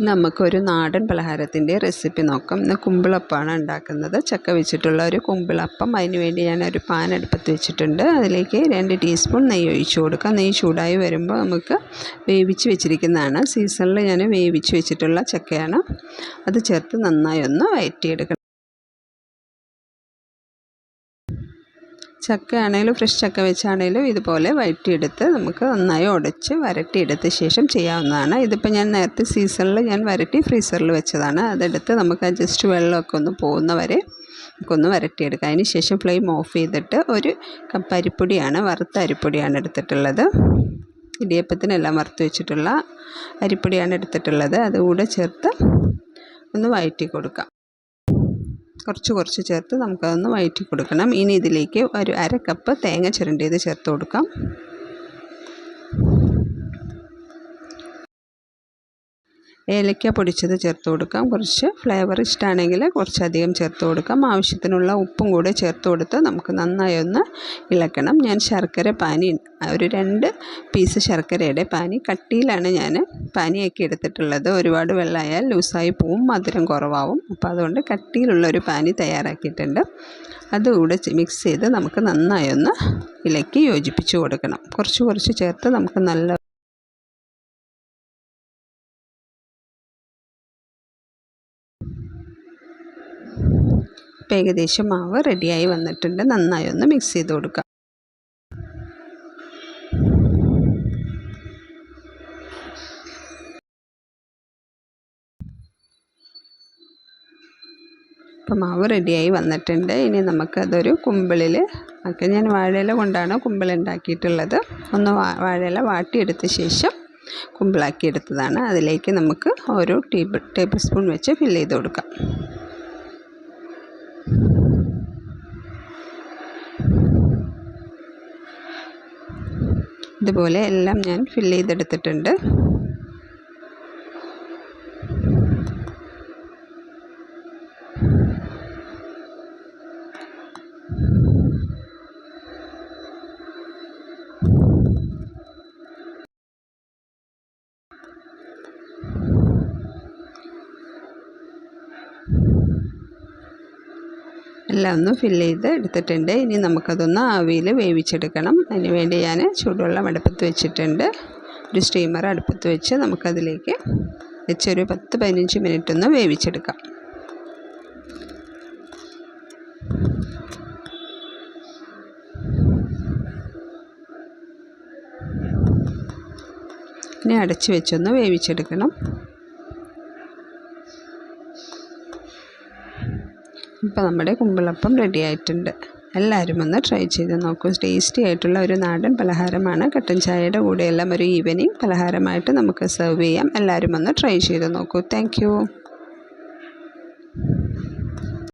നമുക്കൊരു നാടൻ പലഹാരത്തിന്റെ റെസിപ്പി നോക്കാം. ഇന്ന് കുമ്പിളപ്പമാണ് ഉണ്ടാക്കുന്നത്. ചക്ക വെച്ചിട്ടുള്ള ഒരു കുമ്പിളപ്പം. അതിന് വേണ്ടി ഒരു പാൻ അടുപ്പത്ത് വെച്ചിട്ടുണ്ട്. അതിലേക്ക് രണ്ട് ടീസ്പൂൺ നെയ്യ് ഒഴിച്ചു കൊടുക്കാം. നെയ്യ് ചൂടായി വരുമ്പോൾ നമുക്ക് വേവിച്ച് വെച്ചിരിക്കുന്നതാണ്. സീസണിൽ ഞാൻ വേവിച്ച് വെച്ചിട്ടുള്ള ചക്കയാണ്. അത് ചേർത്ത് നന്നായി ഒന്ന് വഴറ്റിയെടുക്കണം ചക്ക ആണെങ്കിലും ഫ്രഷ് ചക്ക വെച്ചാണെങ്കിലും ഇതുപോലെ വഴറ്റിയെടുത്ത് നമുക്ക് നന്നായി ഉടച്ച് വരട്ടിയെടുത്ത ശേഷം ചെയ്യാവുന്നതാണ്. ഇതിപ്പോൾ ഞാൻ നേരത്തെ സീസണിൽ ഞാൻ വരട്ടി ഫ്രീസറിൽ വെച്ചതാണ്. അതെടുത്ത് നമുക്ക് ജസ്റ്റ് വെള്ളമൊക്കെ ഒന്ന് പോകുന്ന വരെ നമുക്കൊന്ന് വരട്ടിയെടുക്കാം. അതിന് ശേഷം ഫ്ലെയിം ഓഫ് ചെയ്തിട്ട് ഒരു കപ്പ് അരിപ്പൊടിയാണ് വറുത്ത അരിപ്പൊടിയാണ് എടുത്തിട്ടുള്ളത്. ഇടിയപ്പത്തിനെല്ലാം വറുത്ത് വെച്ചിട്ടുള്ള അരിപ്പൊടിയാണ് എടുത്തിട്ടുള്ളത്. അതുകൂടെ ചേർത്ത് ഒന്ന് വഴറ്റി കൊടുക്കാം. കുറച്ച് കുറച്ച് ചേർത്ത് നമുക്കതൊന്ന് വഴറ്റി കൊടുക്കണം ഇനി ഇതിലേക്ക് ഒരു അര കപ്പ് തേങ്ങ ചുരണ്ടിയത് ചേർത്ത് കൊടുക്കാം. ഏലക്ക പൊടിച്ചത് ചേർത്ത് കൊടുക്കാം. കുറച്ച് ഫ്ലേവർ ഇഷ്ടമാണെങ്കിൽ കുറച്ചധികം ചേർത്ത് കൊടുക്കാം. ആവശ്യത്തിനുള്ള ഉപ്പും കൂടെ ചേർത്ത് കൊടുത്ത് നമുക്ക് നന്നായി ഒന്ന് ഇളക്കണം. ഞാൻ ശർക്കര പാനി ഒരു രണ്ട് പീസ് ശർക്കരയുടെ പാനി കട്ടിയിലാണ് ഞാൻ പാനിയാക്കി എടുത്തിട്ടുള്ളത്. ഒരുപാട് വെള്ളമായാൽ ലൂസായി പോവും മധുരം കുറവാവും. അപ്പോൾ അതുകൊണ്ട് കട്ടിയിലുള്ള ഒരു പാനി തയ്യാറാക്കിയിട്ടുണ്ട്. അതുകൂടെ മിക്സ് ചെയ്ത് നമുക്ക് നന്നായി ഒന്ന് ഇളക്കി യോജിപ്പിച്ച് കൊടുക്കണം. കുറച്ച് കുറച്ച് ചേർത്ത് നമുക്ക് നല്ല ഏകദേശം മാവ് റെഡിയായി വന്നിട്ടുണ്ട്. നന്നായി ഒന്ന് മിക്സ് ചെയ്ത് കൊടുക്കുക അപ്പം മാവ് റെഡിയായി വന്നിട്ടുണ്ട്. ഇനി നമുക്കതൊരു കുമ്പിളിൽ ഒക്കെ ഞാൻ വാഴയില കൊണ്ടാണ് കുമ്പിൾ ഉണ്ടാക്കിയിട്ടുള്ളത്. ഒന്ന് വാഴയില വാട്ടിയെടുത്ത ശേഷം കുമ്പിളാക്കിയെടുത്തതാണ് അതിലേക്ക് നമുക്ക് ഒരു ടേബിൾ ടേബിൾ സ്പൂൺ വെച്ച് ഫില്ല് ചെയ്ത് കൊടുക്കാം. ഇതുപോലെ എല്ലാം ഞാൻ ഫില്ല് ചെയ്തെടുത്തിട്ടുണ്ട്. എല്ലാം ഒന്ന് ഫില്ല് ചെയ്ത് എടുത്തിട്ടുണ്ട്. ഇനി നമുക്കതൊന്ന് ആവിയിൽ വേവിച്ചെടുക്കണം. അതിനുവേണ്ടി ഞാൻ ചൂടുവെള്ളം അടുപ്പത്ത് വെച്ചിട്ടുണ്ട്. ഒരു സ്റ്റീമർ അടുപ്പത്ത് വെച്ച് നമുക്കതിലേക്ക് വെച്ചൊരു പത്ത് പതിനഞ്ച് മിനിറ്റ് ഒന്ന് വേവിച്ചെടുക്കാം. ഇനി അടച്ച് വെച്ചൊന്ന് വേവിച്ചെടുക്കണം. ഇപ്പോൾ നമ്മുടെ കുമ്പിളപ്പം റെഡി ആയിട്ടുണ്ട്. എല്ലാവരും ഒന്ന് ട്രൈ ചെയ്ത് നോക്കൂ. ടേസ്റ്റി ആയിട്ടുള്ള ഒരു നാടൻ പലഹാരമാണ്. കട്ടൻ ചായയുടെ കൂടെയെല്ലാം ഒരു ഈവനിങ് പലഹാരമായിട്ട് നമുക്ക് സെർവ് ചെയ്യാം. എല്ലാവരും ഒന്ന് ട്രൈ ചെയ്ത് നോക്കൂ. താങ്ക്